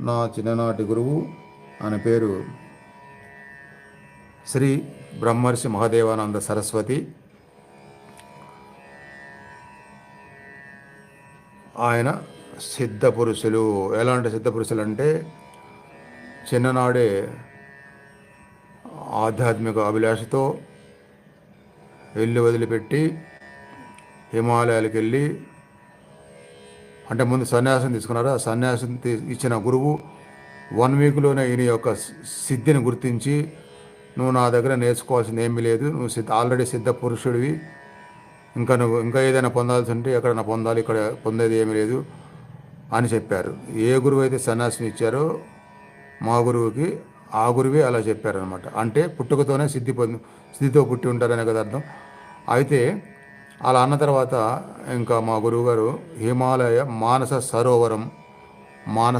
నా చిన్ననాటి గురువు ఆయన పేరు శ్రీ బ్రహ్మర్షి మహాదేవానంద సరస్వతి. ఆయన సిద్ధ పురుషులు. ఎలాంటి సిద్ధ పురుషులు అంటే చిన్ననాడే ఆధ్యాత్మిక అభిలాషతో ఇల్లు వదిలిపెట్టి హిమాలయాలకు వెళ్ళి అంటే ముందు సన్యాసం తీసుకున్నారు? ఆ సన్యాసం తీ- ఇచ్చిన గురువు వన్ వీక్లోనే ఈయన యొక్క సిద్ధిని గుర్తించి నువ్వు నా దగ్గర నేర్చుకోవాల్సింది ఏమీ లేదు. నువ్వు సిద్ధ ఆల్రెడీ సిద్ధ పురుషుడివి. ఇంకా నువ్వు ఇంకా ఏదైనా పొందాల్సి ఉంటే ఎక్కడైనా పొందాలి. ఇక్కడ పొందేది ఏమీ లేదు. అని చెప్పారు. ఏ గురువు అయితే సన్యాసం ఇచ్చారో మా గురువుకి ఆ గురువే అలా చెప్పారనమాట అంటే పుట్టుకతోనే సిద్ధి పొంది సిద్ధితో పుట్టి ఉంటారనే కదా అర్థం. అయితే అలా అన్న తర్వాత ఇంకా మా గురువుగారు హిమాలయ మానస సరోవరం మానస